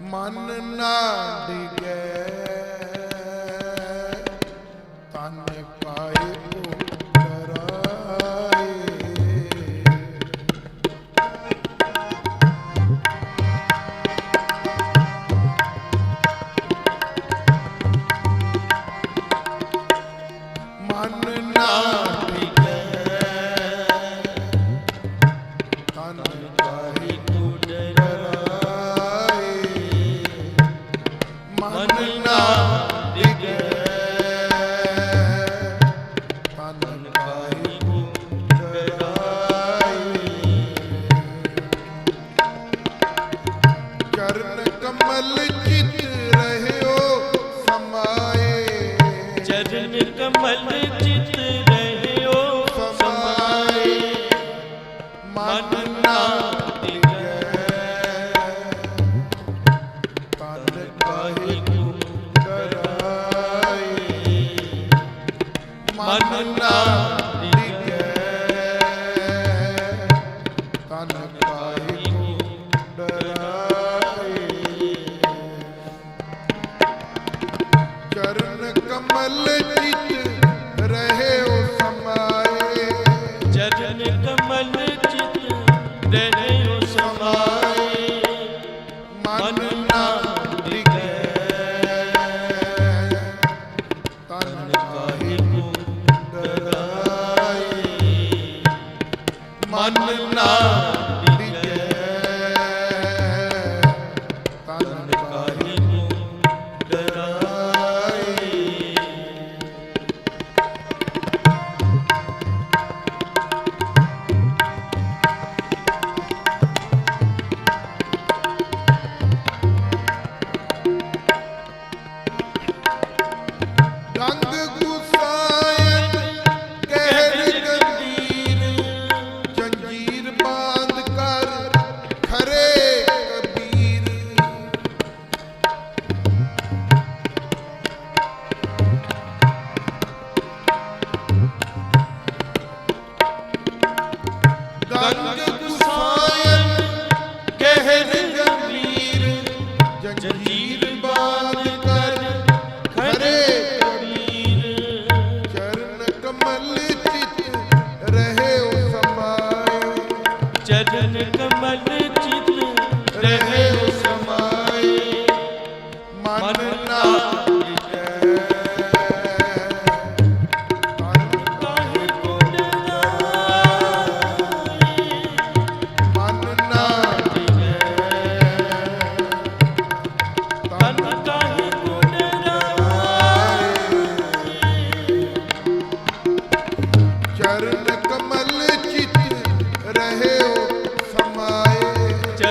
ਮਨ ਨਾ ਡਿਗੈ। ਮਨ ਡਰਾਏ ਚਰਨ ਕਮਲ ਚਿਤ ਰਹੇ ਸਮਾਏ ਚਰਨ ਕਮਲ ਚਿਤ ਵਾਹਿਗੁਰੂ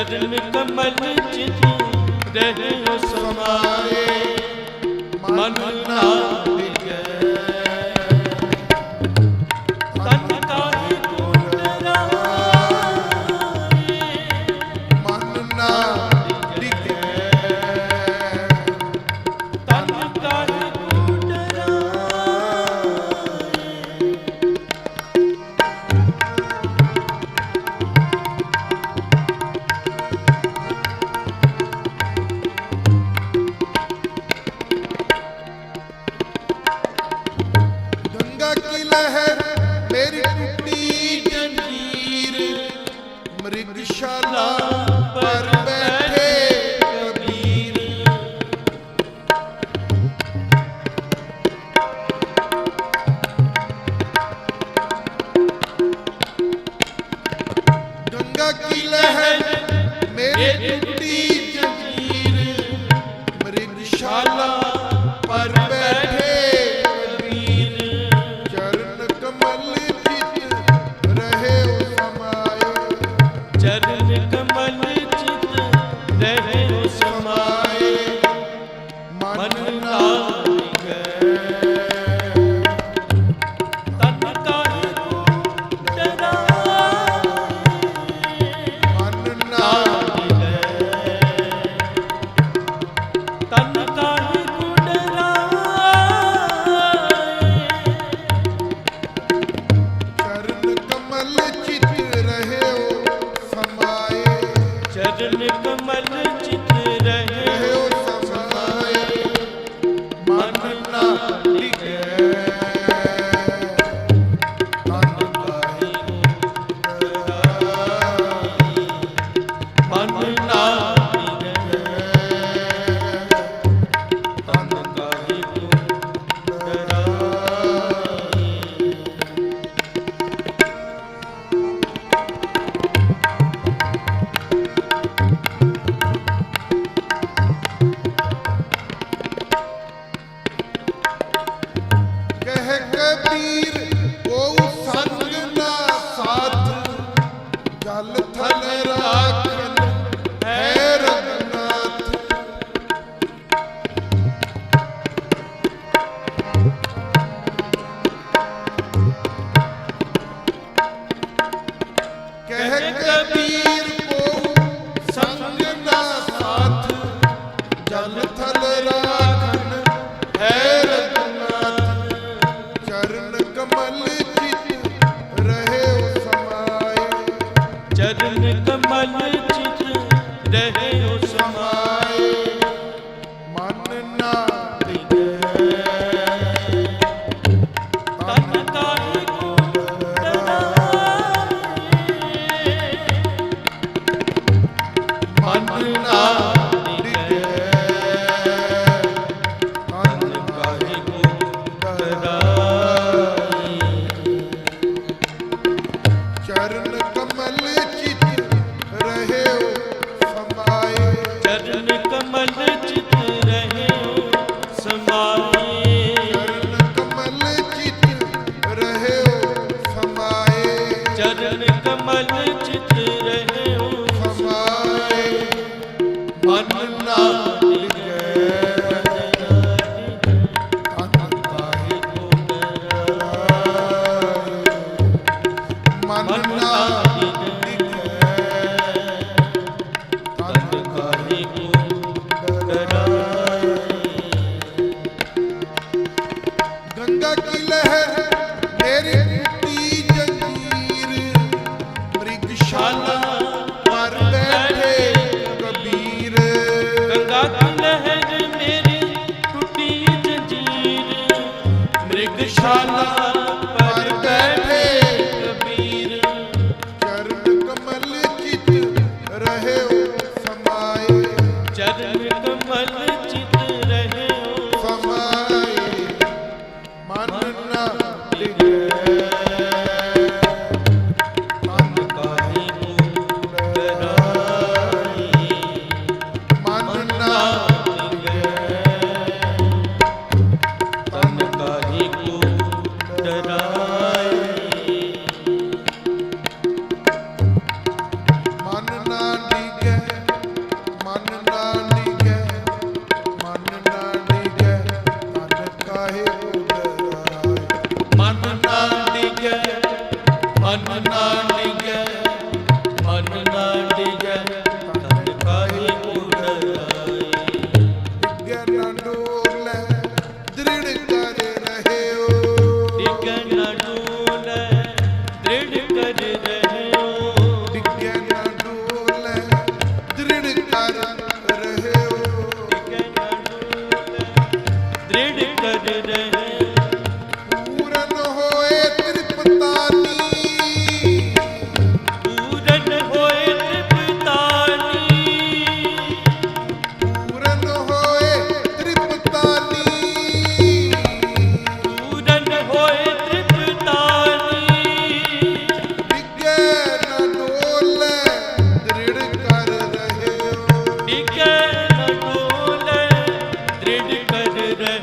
ਚਰਨ ਕਮਲ ਚਿਤ ਰਹਿ ਸਮਾਏ ਮਨ ਨਾ ਵਿਗੈ ਮ੍ਰਿਗਸ਼ਾਲਾ ਪਰ ਗੰਗਾ ਕੀ ਲਹਿਰ ਮੇਰੇ ਮ੍ਰਿਗਸ਼ਾਲਾ ਪਰ